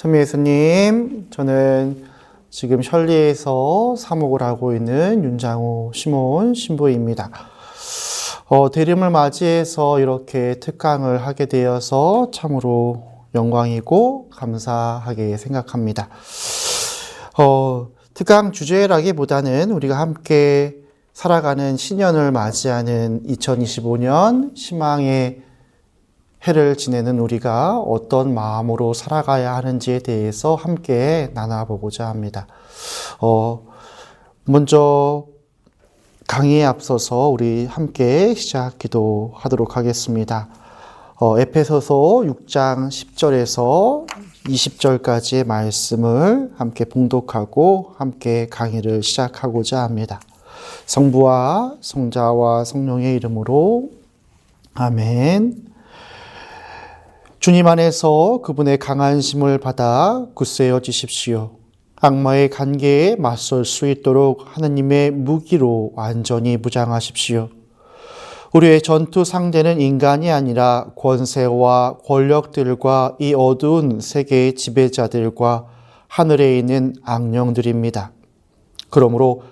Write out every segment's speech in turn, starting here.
천미 예수님, 저는 지금 셜리에서 사목을 하고 있는 윤장호 시몬 신부입니다. 어, 대림을 맞이해서 이렇게 특강을 하게 되어서 참으로 영광이고 감사하게 생각합니다. 어, 특강 주제라기보다는 우리가 함께 살아가는 신년을 맞이하는 2025년 희망의 해를 지내는 우리가 어떤 마음으로 살아가야 하는지에 대해서 함께 나눠보고자 합니다. 어, 먼저 강의에 앞서서 우리 함께 시작 기도하도록 하겠습니다. 어, 에페소서 6장 10절에서 20절까지의 말씀을 함께 봉독하고 함께 강의를 시작하고자 합니다. 성부와 성자와 성령의 이름으로 아멘. 주님 안에서 그분의 강한 심을 받아 굳세어 지십시오. 악마의 관계에 맞설 수 있도록 하느님의 무기로 완전히 무장하십시오. 우리의 전투 상대는 인간이 아니라 권세와 권력들과 이 어두운 세계의 지배자들과 하늘에 있는 악령들입니다. 그러므로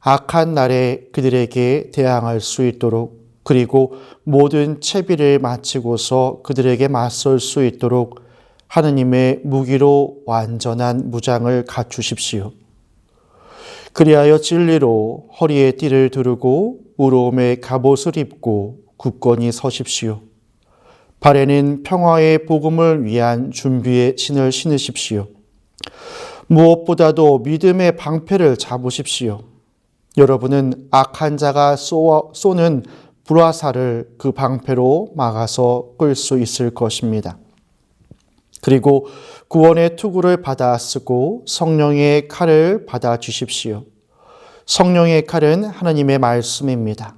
악한 날에 그들에게 대항할 수 있도록 그리고 모든 채비를 마치고서 그들에게 맞설 수 있도록 하느님의 무기로 완전한 무장을 갖추십시오. 그리하여 진리로 허리에 띠를 두르고 우로움에 갑옷을 입고 굳건히 서십시오. 발에는 평화의 복음을 위한 준비의 신을 신으십시오. 무엇보다도 믿음의 방패를 잡으십시오. 여러분은 악한 자가 쏘는 불화살을 그 방패로 막아서 끌 수 있을 것입니다. 그리고 구원의 투구를 받아 쓰고 성령의 칼을 받아 주십시오. 성령의 칼은 하나님의 말씀입니다.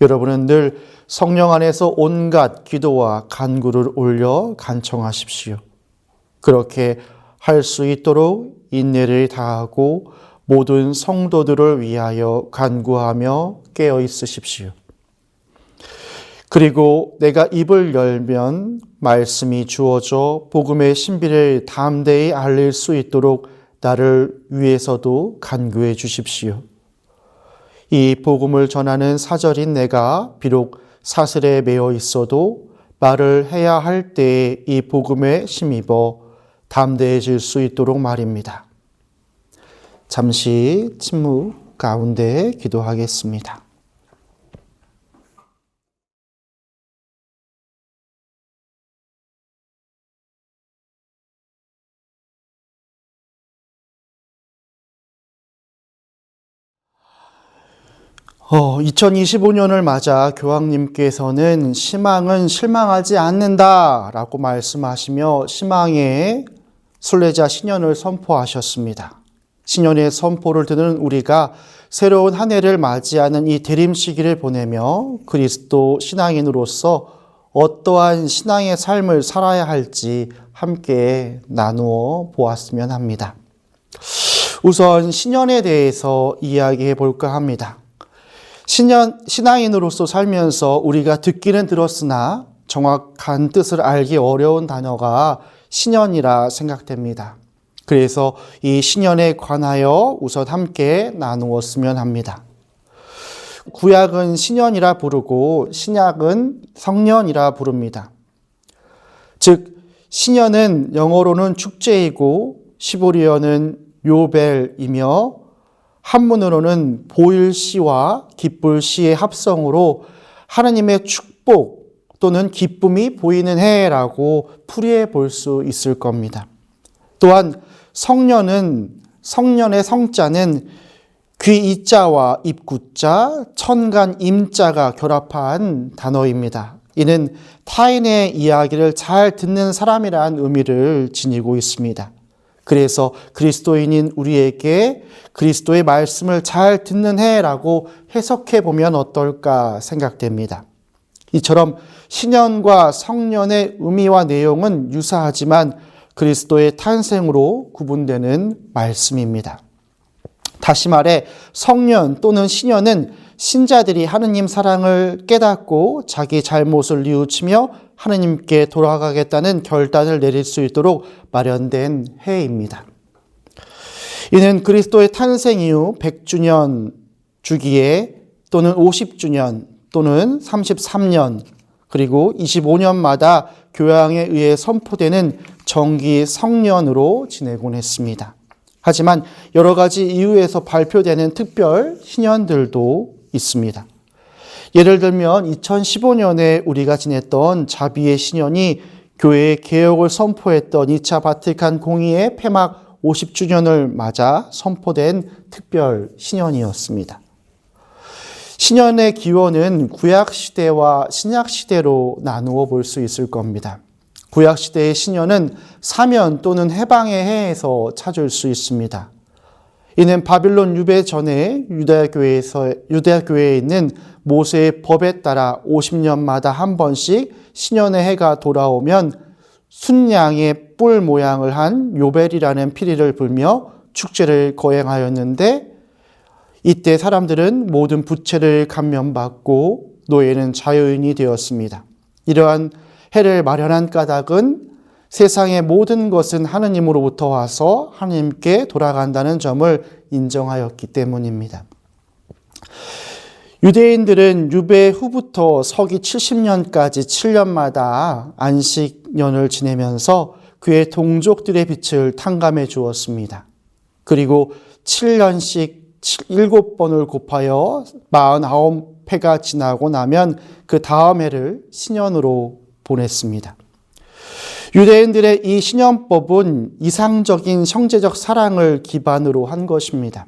여러분은 늘 성령 안에서 온갖 기도와 간구를 올려 간청하십시오. 그렇게 할 수 있도록 인내를 다하고 모든 성도들을 위하여 간구하며 깨어 있으십시오. 그리고 내가 입을 열면 말씀이 주어져 복음의 신비를 담대히 알릴 수 있도록 나를 위해서도 간구해 주십시오. 이 복음을 전하는 사절인 내가 비록 사슬에 매어 있어도 말을 해야 할 때에 이 복음에 힘입어 담대해질 수 있도록 말입니다. 잠시 침묵 가운데 기도하겠습니다. 어, 2025년을 맞아 교황님께서는 희망은 실망하지 않는다 라고 말씀하시며 희망의 순례자 신년을 선포하셨습니다. 신년의 선포를 듣는 우리가 새로운 한 해를 맞이하는 이 대림 시기를 보내며 그리스도 신앙인으로서 어떠한 신앙의 삶을 살아야 할지 함께 나누어 보았으면 합니다. 우선 신년에 대해서 이야기해 볼까 합니다. 신년, 신앙인으로서 살면서 우리가 듣기는 들었으나 정확한 뜻을 알기 어려운 단어가 신년이라 생각됩니다. 그래서 이 신년에 관하여 우선 함께 나누었으면 합니다. 구약은 신년이라 부르고 신약은 성년이라 부릅니다. 즉, 신년은 영어로는 축제이고 시보리어는 요벨이며 한문으로는 보일시와 기쁠시의 합성으로 하나님의 축복 또는 기쁨이 보이는 해라고 풀이해 볼 수 있을 겁니다. 또한 성년은 성년의 성자는 귀 이자와 입구자, 천간 임자가 결합한 단어입니다. 이는 타인의 이야기를 잘 듣는 사람이라는 의미를 지니고 있습니다. 그래서 그리스도인인 우리에게 그리스도의 말씀을 잘 듣는 해라고 해석해 보면 어떨까 생각됩니다. 이처럼 신년과 성년의 의미와 내용은 유사하지만 그리스도의 탄생으로 구분되는 말씀입니다. 다시 말해 성년 또는 신년은 신자들이 하느님 사랑을 깨닫고 자기 잘못을 뉘우치며 하느님께 돌아가겠다는 결단을 내릴 수 있도록 마련된 해입니다. 이는 그리스도의 탄생 이후 100주년 주기에 또는 50주년 또는 33년 그리고 25년마다 교황에 의해 선포되는 정기 성년으로 지내곤 했습니다. 하지만 여러 가지 이유에서 발표되는 특별 신년들도 있습니다. 예를 들면 2015년에 우리가 지냈던 자비의 신년이 교회의 개혁을 선포했던 2차 바티칸 공의의 폐막 50주년을 맞아 선포된 특별 신년이었습니다. 신년의 기원은 구약 시대와 신약 시대로 나누어 볼 수 있을 겁니다. 구약 시대의 신년은 사면 또는 해방의 해에서 찾을 수 있습니다. 이는 바빌론 유배 전에 유다 교회에서 유다 교회에 있는 모세의 법에 따라 50년마다 한 번씩 신년의 해가 돌아오면 순양의 뿔 모양을 한 요벨이라는 피리를 불며 축제를 거행하였는데 이때 사람들은 모든 부채를 감면받고 노예는 자유인이 되었습니다. 이러한 해를 마련한 까닭은 세상의 모든 것은 하느님으로부터 와서 하느님께 돌아간다는 점을 인정하였기 때문입니다. 유대인들은 유배 후부터 서기 70년까지 7년마다 안식년을 지내면서 그의 동족들의 빛을 탕감해 주었습니다. 그리고 7년씩 7번을 곱하여 49회가 지나고 나면 그 다음 해를 신년으로 보냈습니다. 유대인들의 이 신년법은 이상적인 형제적 사랑을 기반으로 한 것입니다.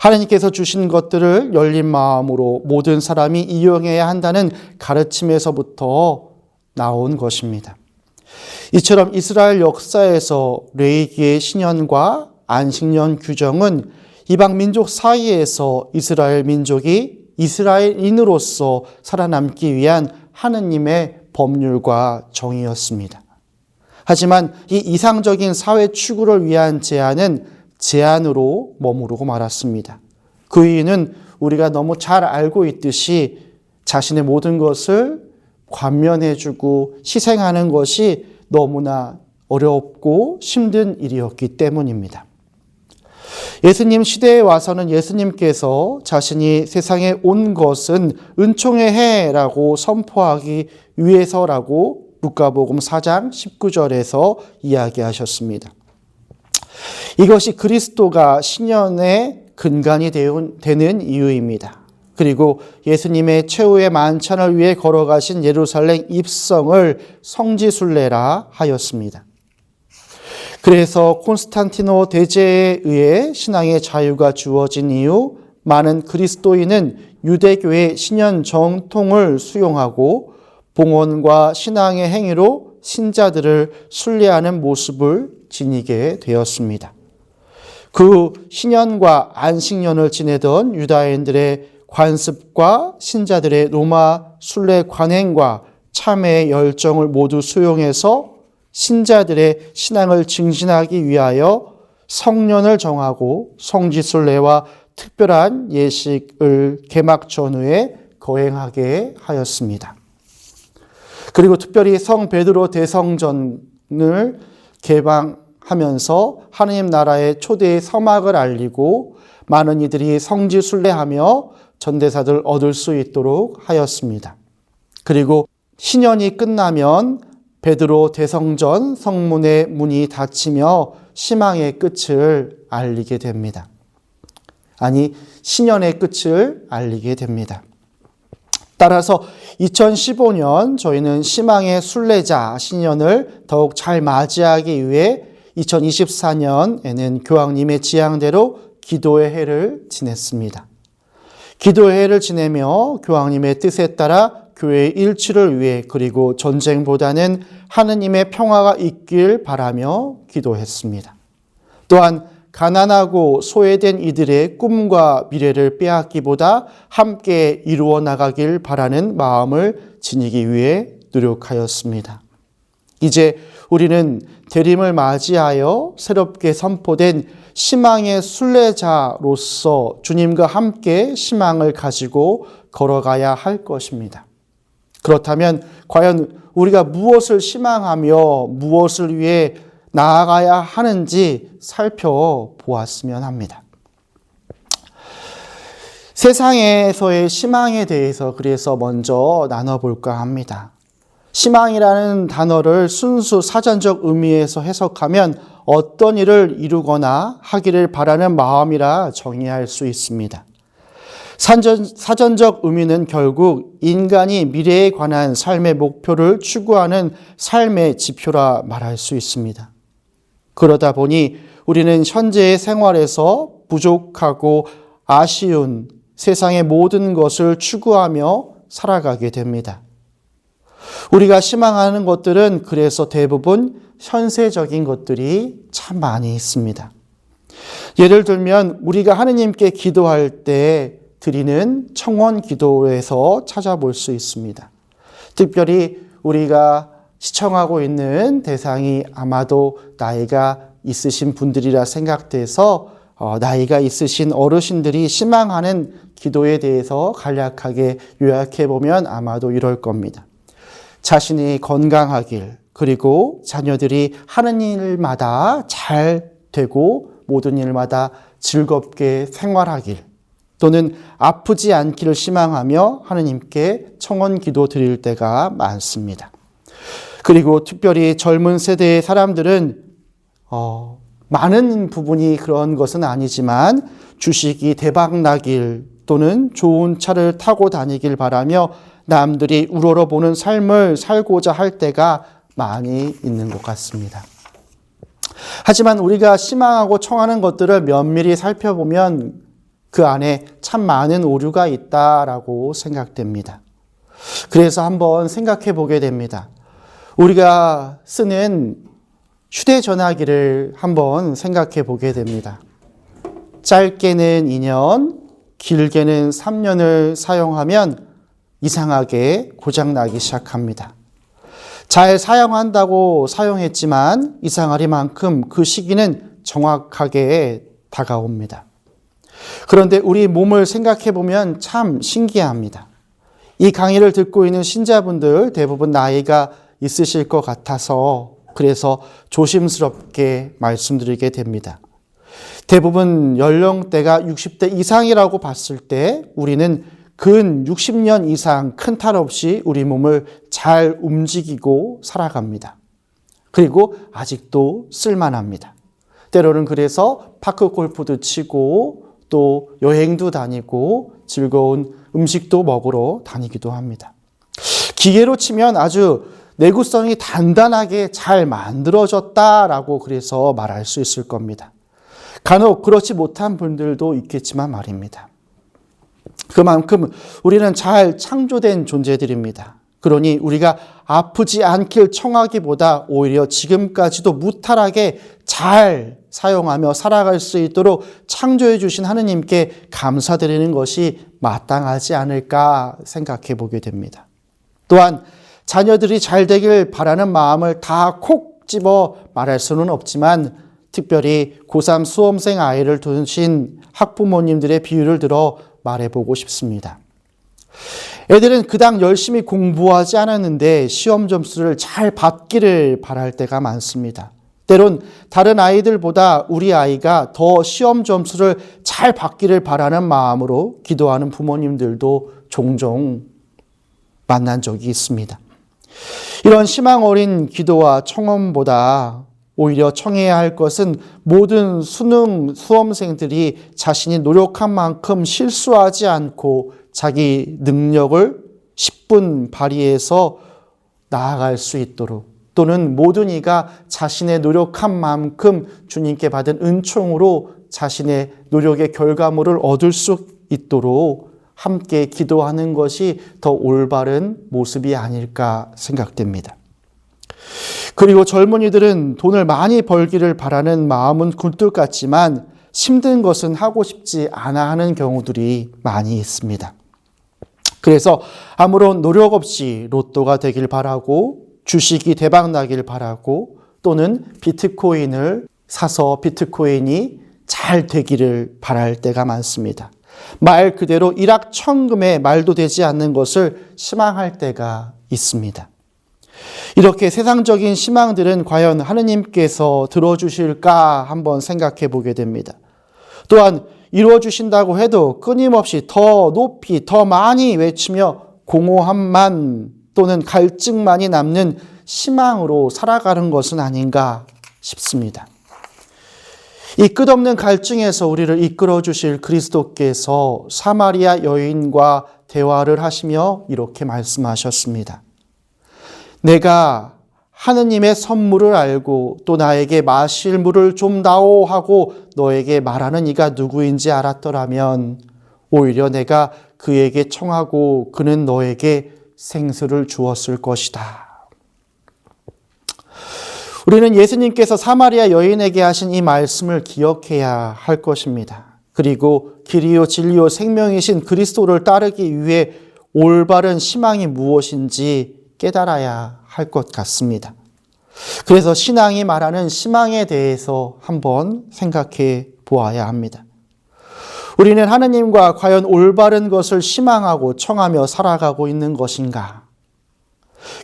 하나님께서 주신 것들을 열린 마음으로 모든 사람이 이용해야 한다는 가르침에서부터 나온 것입니다. 이처럼 이스라엘 역사에서 레이기의 신년과 안식년 규정은 이방 민족 사이에서 이스라엘 민족이 이스라엘인으로서 살아남기 위한 하느님의 법률과 정의였습니다. 하지만 이 이상적인 사회 추구를 위한 제안은 제안으로 머무르고 말았습니다. 그 이유는 우리가 너무 잘 알고 있듯이 자신의 모든 것을 관면해주고 희생하는 것이 너무나 어렵고 힘든 일이었기 때문입니다. 예수님 시대에 와서는 예수님께서 자신이 세상에 온 것은 은총의 해라고 선포하기 위해서라고 루카복음 4장 19절에서 이야기하셨습니다. 이것이 그리스도가 신년의 근간이 되는 이유입니다. 그리고 예수님의 최후의 만찬을 위해 걸어가신 예루살렘 입성을 성지순례라 하였습니다. 그래서 콘스탄티노 대제에 의해 신앙의 자유가 주어진 이후 많은 그리스도인은 유대교의 신년 정통을 수용하고 봉헌과 신앙의 행위로 신자들을 순례하는 모습을 지니게 되었습니다. 그 신년과 안식년을 지내던 유다인들의 관습과 신자들의 로마 순례 관행과 참회의 열정을 모두 수용해서 신자들의 신앙을 증진하기 위하여 성년을 정하고 성지순례와 특별한 예식을 개막 전후에 거행하게 하였습니다. 그리고 특별히 성 베드로 대성전을 개방하면서 하느님 나라의 초대의 서막을 알리고 많은 이들이 성지 순례하며 전대사들 얻을 수 있도록 하였습니다. 그리고 신년이 끝나면 베드로 대성전 성문의 문이 닫히며 희망의 끝을 알리게 됩니다. 아니, 신년의 끝을 알리게 됩니다. 따라서 2015년 저희는 희망의 순례자 신년을 더욱 잘 맞이하기 위해 2024년에는 교황님의 지향대로 기도의 해를 지냈습니다. 기도의 해를 지내며 교황님의 뜻에 따라 교회의 일치를 위해 그리고 전쟁보다는 하느님의 평화가 있길 바라며 기도했습니다. 또한 가난하고 소외된 이들의 꿈과 미래를 빼앗기보다 함께 이루어 나가길 바라는 마음을 지니기 위해 노력하였습니다. 이제 우리는 대림을 맞이하여 새롭게 선포된 희망의 순례자로서 주님과 함께 희망을 가지고 걸어가야 할 것입니다. 그렇다면 과연 우리가 무엇을 희망하며 무엇을 위해 나아가야 하는지 살펴보았으면 합니다. 세상에서의 희망에 대해서 그래서 먼저 나눠볼까 합니다. 희망이라는 단어를 순수 사전적 의미에서 해석하면 어떤 일을 이루거나 하기를 바라는 마음이라 정의할 수 있습니다. 사전, 사전적 의미는 결국 인간이 미래에 관한 삶의 목표를 추구하는 삶의 지표라 말할 수 있습니다. 그러다 보니 우리는 현재의 생활에서 부족하고 아쉬운 세상의 모든 것을 추구하며 살아가게 됩니다. 우리가 희망하는 것들은 그래서 대부분 현세적인 것들이 참 많이 있습니다. 예를 들면 우리가 하느님께 기도할 때 드리는 청원 기도에서 찾아볼 수 있습니다. 특별히 우리가 시청하고 있는 대상이 아마도 나이가 있으신 분들이라 생각돼서 어, 나이가 있으신 어르신들이 희망하는 기도에 대해서 간략하게 요약해 보면 아마도 이럴 겁니다. 자신이 건강하길, 그리고 자녀들이 하는 일마다 잘 되고 모든 일마다 즐겁게 생활하길, 또는 아프지 않기를 희망하며 하느님께 청원 기도 드릴 때가 많습니다. 그리고 특별히 젊은 세대의 사람들은 어, 많은 부분이 그런 것은 아니지만 주식이 대박 나길 또는 좋은 차를 타고 다니길 바라며 남들이 우러러보는 삶을 살고자 할 때가 많이 있는 것 같습니다. 하지만 우리가 희망하고 청하는 것들을 면밀히 살펴보면 그 안에 참 많은 오류가 있다라고 생각됩니다. 그래서 한번 생각해 보게 됩니다. 우리가 쓰는 휴대전화기를 한번 생각해 보게 됩니다. 짧게는 2년, 길게는 3년을 사용하면 이상하게 고장나기 시작합니다. 잘 사용한다고 사용했지만 이상하리만큼 그 시기는 정확하게 다가옵니다. 그런데 우리 몸을 생각해 보면 참 신기합니다. 이 강의를 듣고 있는 신자분들 대부분 나이가 있으실 것 같아서 그래서 조심스럽게 말씀드리게 됩니다. 대부분 연령대가 60대 이상이라고 봤을 때 우리는 근 60년 이상 큰 탈 없이 우리 몸을 잘 움직이고 살아갑니다. 그리고 아직도 쓸만합니다. 때로는 그래서 파크 골프도 치고 또 여행도 다니고 즐거운 음식도 먹으러 다니기도 합니다. 기계로 치면 아주 내구성이 단단하게 잘 만들어졌다라고 그래서 말할 수 있을 겁니다. 간혹 그렇지 못한 분들도 있겠지만 말입니다. 그만큼 우리는 잘 창조된 존재들입니다. 그러니 우리가 아프지 않길 청하기보다 오히려 지금까지도 무탈하게 잘 사용하며 살아갈 수 있도록 창조해 주신 하느님께 감사드리는 것이 마땅하지 않을까 생각해 보게 됩니다. 또한 자녀들이 잘 되길 바라는 마음을 다 콕 집어 말할 수는 없지만 특별히 고3 수험생 아이를 두신 학부모님들의 비유를 들어 말해보고 싶습니다. 애들은 그당 열심히 공부하지 않았는데 시험 점수를 잘 받기를 바랄 때가 많습니다. 때론 다른 아이들보다 우리 아이가 더 시험 점수를 잘 받기를 바라는 마음으로 기도하는 부모님들도 종종 만난 적이 있습니다. 이런 희망 어린 기도와 청원보다 오히려 청해야 할 것은 모든 수능 수험생들이 자신이 노력한 만큼 실수하지 않고 자기 능력을 10분 발휘해서 나아갈 수 있도록 또는 모든 이가 자신의 노력한 만큼 주님께 받은 은총으로 자신의 노력의 결과물을 얻을 수 있도록 함께 기도하는 것이 더 올바른 모습이 아닐까 생각됩니다. 그리고 젊은이들은 돈을 많이 벌기를 바라는 마음은 굴뚝 같지만 힘든 것은 하고 싶지 않아 하는 경우들이 많이 있습니다. 그래서 아무런 노력 없이 로또가 되길 바라고 주식이 대박 나길 바라고 또는 비트코인을 사서 비트코인이 잘 되기를 바랄 때가 많습니다. 말 그대로 일확천금의 말도 되지 않는 것을 희망할 때가 있습니다. 이렇게 세상적인 희망들은 과연 하느님께서 들어주실까 한번 생각해 보게 됩니다. 또한 이루어 주신다고 해도 끊임없이 더 높이 더 많이 외치며 공허함만 또는 갈증만이 남는 희망으로 살아가는 것은 아닌가 싶습니다. 이 끝없는 갈증에서 우리를 이끌어 주실 그리스도께서 사마리아 여인과 대화를 하시며 이렇게 말씀하셨습니다. 내가 하느님의 선물을 알고 또 나에게 마실 물을 좀 다오 하고 너에게 말하는 이가 누구인지 알았더라면 오히려 내가 그에게 청하고 그는 너에게 생수를 주었을 것이다. 우리는 예수님께서 사마리아 여인에게 하신 이 말씀을 기억해야 할 것입니다. 그리고 길이요 진리요 생명이신 그리스도를 따르기 위해 올바른 희망이 무엇인지 깨달아야 할 것 같습니다. 그래서 신앙이 말하는 희망에 대해서 한번 생각해 보아야 합니다. 우리는 하느님과 과연 올바른 것을 희망하고 청하며 살아가고 있는 것인가?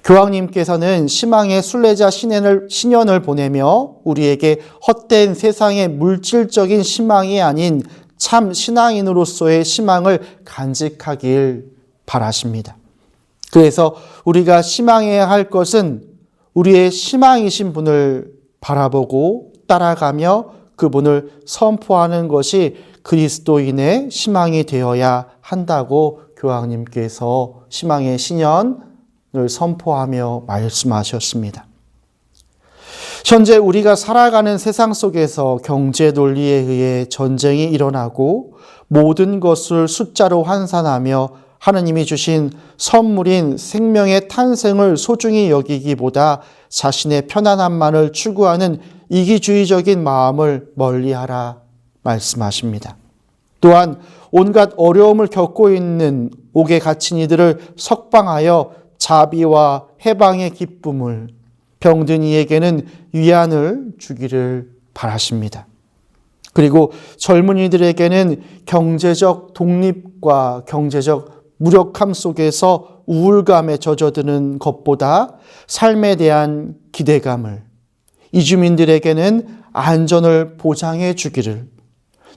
교황님께서는 희망의 순례자 신연을, 신연을 보내며 우리에게 헛된 세상의 물질적인 희망이 아닌 참 신앙인으로서의 희망을 간직하길 바라십니다. 그래서 우리가 희망해야 할 것은 우리의 희망이신 분을 바라보고 따라가며 그분을 선포하는 것이 그리스도인의 희망이 되어야 한다고 교황님께서 희망의 신연 을 선포하며 말씀하셨습니다. 현재 우리가 살아가는 세상 속에서 경제 논리에 의해 전쟁이 일어나고 모든 것을 숫자로 환산하며 하느님이 주신 선물인 생명의 탄생을 소중히 여기기보다 자신의 편안함만을 추구하는 이기주의적인 마음을 멀리하라 말씀하십니다. 또한 온갖 어려움을 겪고 있는 옥에 갇힌 이들을 석방하여 자비와 해방의 기쁨을 병든 이에게는 위안을 주기를 바라십니다. 그리고 젊은이들에게는 경제적 독립과 경제적 무력함 속에서 우울감에 젖어드는 것보다 삶에 대한 기대감을 이주민들에게는 안전을 보장해 주기를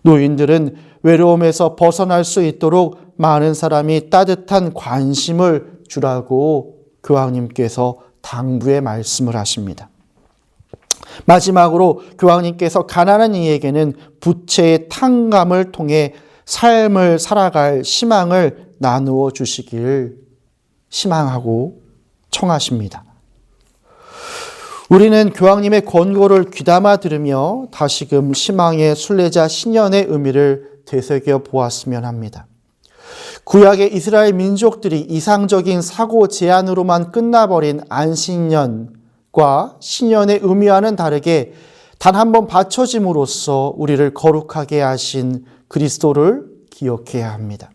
노인들은 외로움에서 벗어날 수 있도록 많은 사람이 따뜻한 관심을 주라고 교황님께서 당부의 말씀을 하십니다. 마지막으로 교황님께서 가난한 이에게는 부채의 탕감을 통해 삶을 살아갈 희망을 나누어 주시길 희망하고 청하십니다. 우리는 교황님의 권고를 귀담아 들으며 다시금 희망의 순례자 신년의 의미를 되새겨 보았으면 합니다. 구약의 이스라엘 민족들이 이상적인 사고 제안으로만 끝나버린 안식년과 신년의 의미와는 다르게 단 한 번 바쳐짐으로써 우리를 거룩하게 하신 그리스도를 기억해야 합니다.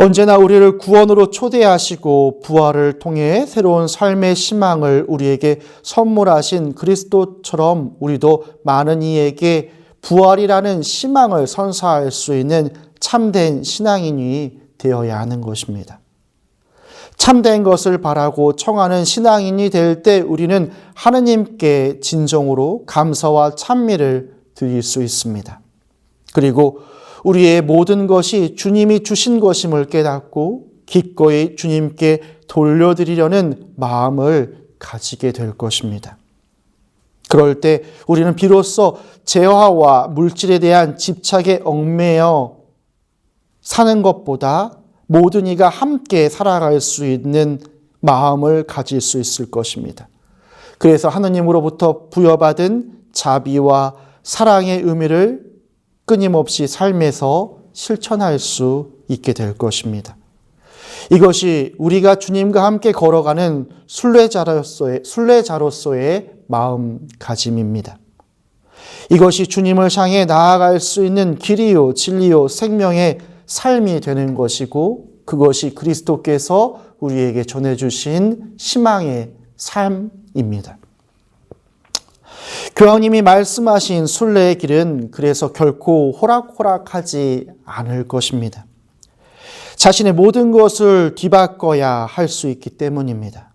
언제나 우리를 구원으로 초대하시고 부활을 통해 새로운 삶의 희망을 우리에게 선물하신 그리스도처럼 우리도 많은 이에게 부활이라는 희망을 선사할 수 있는 참된 신앙인이 되어야 하는 것입니다. 참된 것을 바라고 청하는 신앙인이 될 때 우리는 하느님께 진정으로 감사와 찬미를 드릴 수 있습니다. 그리고 우리의 모든 것이 주님이 주신 것임을 깨닫고 기꺼이 주님께 돌려드리려는 마음을 가지게 될 것입니다. 그럴 때 우리는 비로소 재화와 물질에 대한 집착에 얽매여 사는 것보다 모든 이가 함께 살아갈 수 있는 마음을 가질 수 있을 것입니다. 그래서 하느님으로부터 부여받은 자비와 사랑의 의미를 끊임없이 삶에서 실천할 수 있게 될 것입니다. 이것이 우리가 주님과 함께 걸어가는 순례자로서의, 순례자로서의 마음가짐입니다. 이것이 주님을 향해 나아갈 수 있는 길이요, 진리요, 생명의 삶이 되는 것이고 그것이 그리스도께서 우리에게 전해주신 희망의 삶입니다. 교황님이 말씀하신 순례의 길은 그래서 결코 호락호락하지 않을 것입니다. 자신의 모든 것을 뒤바꿔야 할 수 있기 때문입니다.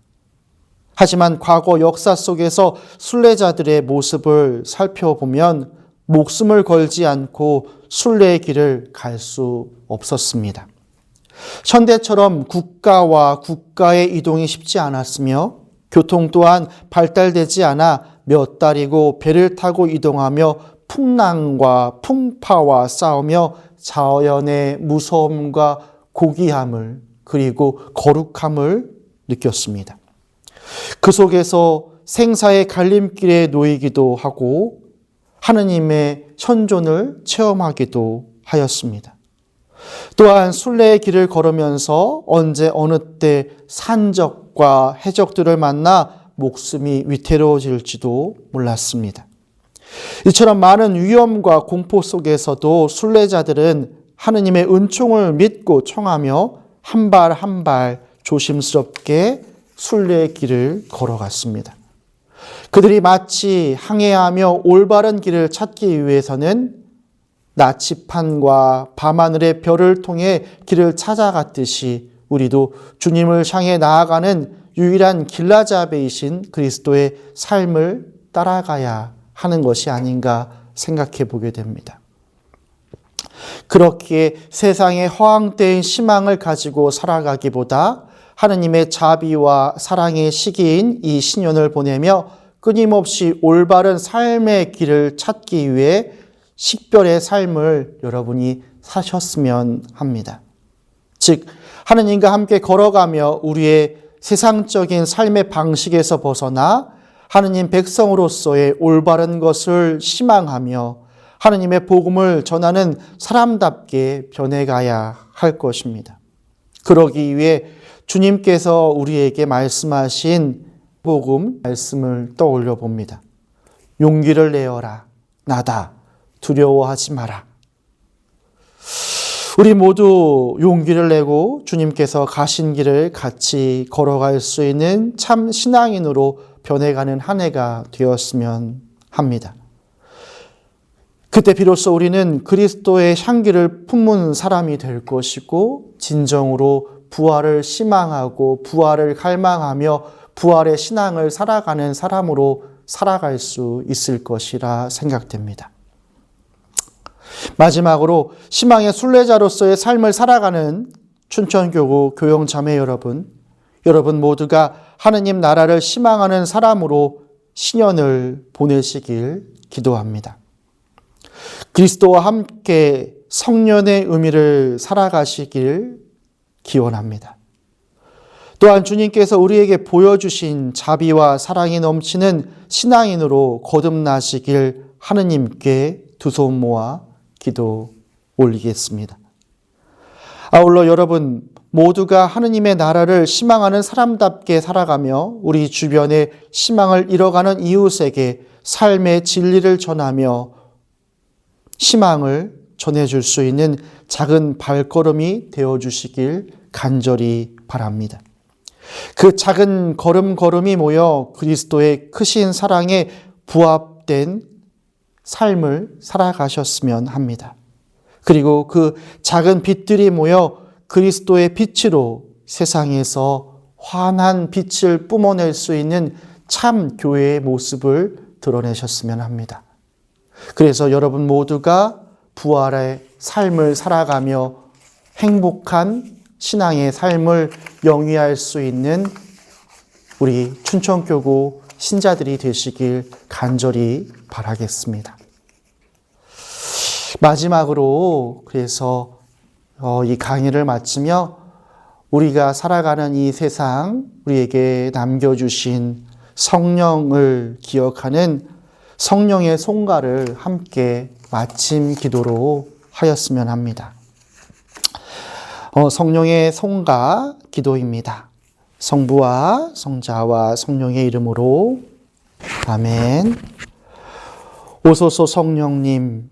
하지만 과거 역사 속에서 순례자들의 모습을 살펴보면 목숨을 걸지 않고 순례의 길을 갈 수 없었습니다. 현대처럼 국가와 국가의 이동이 쉽지 않았으며 교통 또한 발달되지 않아 몇 달이고 배를 타고 이동하며 풍랑과 풍파와 싸우며 자연의 무서움과 고귀함을 그리고 거룩함을 느꼈습니다. 그 속에서 생사의 갈림길에 놓이기도 하고 하느님의 현존을 체험하기도 하였습니다. 또한 순례의 길을 걸으면서 언제 어느 때 산적과 해적들을 만나 목숨이 위태로워질지도 몰랐습니다. 이처럼 많은 위험과 공포 속에서도 순례자들은 하느님의 은총을 믿고 청하며 한 발 한 발 조심스럽게 순례의 길을 걸어갔습니다. 그들이 마치 항해하며 올바른 길을 찾기 위해서는 나치판과 밤하늘의 별을 통해 길을 찾아갔듯이 우리도 주님을 향해 나아가는 유일한 길라자베이신 그리스도의 삶을 따라가야 하는 것이 아닌가 생각해 보게 됩니다. 그렇게 세상의 허황된 희망을 가지고 살아가기보다 하느님의 자비와 사랑의 시기인 이 신년을 보내며 끊임없이 올바른 삶의 길을 찾기 위해 식별의 삶을 여러분이 사셨으면 합니다. 즉, 하느님과 함께 걸어가며 우리의 세상적인 삶의 방식에서 벗어나 하느님 백성으로서의 올바른 것을 희망하며 하느님의 복음을 전하는 사람답게 변해가야 할 것입니다. 그러기 위해 주님께서 우리에게 말씀하신 복음 말씀을 떠올려 봅니다. 용기를 내어라. 나다. 두려워하지 마라. 우리 모두 용기를 내고 주님께서 가신 길을 같이 걸어갈 수 있는 참 신앙인으로 변해가는 한 해가 되었으면 합니다. 그때 비로소 우리는 그리스도의 향기를 품은 사람이 될 것이고 진정으로 부활을 희망하고 부활을 갈망하며 부활의 신앙을 살아가는 사람으로 살아갈 수 있을 것이라 생각됩니다. 마지막으로 희망의 순례자로서의 삶을 살아가는 춘천교구 교영 자매 여러분, 여러분 모두가 하느님 나라를 희망하는 사람으로 신년을 보내시길 기도합니다. 그리스도와 함께 성년의 의미를 살아가시길 기원합니다. 또한 주님께서 우리에게 보여주신 자비와 사랑이 넘치는 신앙인으로 거듭나시길 하느님께 두 손 모아 기도 올리겠습니다. 아울러 여러분 모두가 하느님의 나라를 희망하는 사람답게 살아가며 우리 주변의 희망을 잃어가는 이웃에게 삶의 진리를 전하며 희망을 전해줄 수 있는 작은 발걸음이 되어 주시길 간절히 바랍니다. 그 작은 걸음걸음이 모여 그리스도의 크신 사랑에 부합된 삶을 살아가셨으면 합니다. 그리고 그 작은 빛들이 모여 그리스도의 빛으로 세상에서 환한 빛을 뿜어낼 수 있는 참 교회의 모습을 드러내셨으면 합니다. 그래서 여러분 모두가 부활의 삶을 살아가며 행복한 신앙의 삶을 영위할 수 있는 우리 춘천교구 신자들이 되시길 간절히 바라겠습니다. 마지막으로 그래서 어, 이 강의를 마치며 우리가 살아가는 이 세상 우리에게 남겨주신 성령을 기억하는 성령의 송가를 함께 마침 기도로 하였으면 합니다. 어, 성령의 송가 기도입니다. 성부와 성자와 성령의 이름으로 아멘. 오소서 성령님,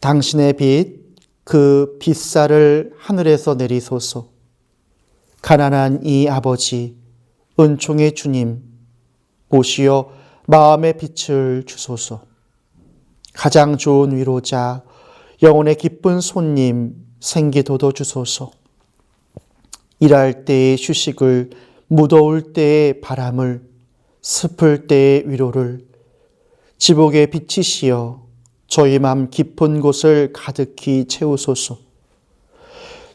당신의 빛, 그 빛살을 하늘에서 내리소서. 가난한 이 아버지, 은총의 주님, 오시어 마음의 빛을 주소서. 가장 좋은 위로자, 영혼의 기쁜 손님, 생기도도 주소서. 일할 때의 휴식을, 무더울 때의 바람을, 슬플 때의 위로를, 지복의 빛이시여 저희 맘 깊은 곳을 가득히 채우소서.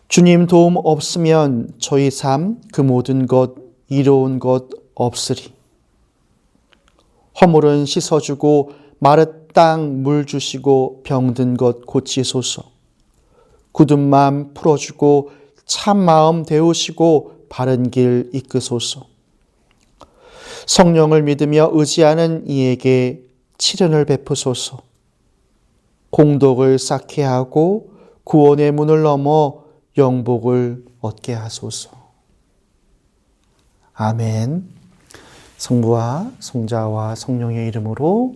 주님 도움 없으면 저희 삶 그 모든 것 이로운 것 없으리. 허물은 씻어주고 마릇 땅물 주시고 병든 것 고치소서. 굳은 마음 풀어주고 참 마음 데우시고 바른 길 이끄소서. 성령을 믿으며 의지하는 이에게 치련을 베푸소서. 공덕을 쌓게 하고 구원의 문을 넘어 영복을 얻게 하소서. 아멘. 성부와 성자와 성령의 이름으로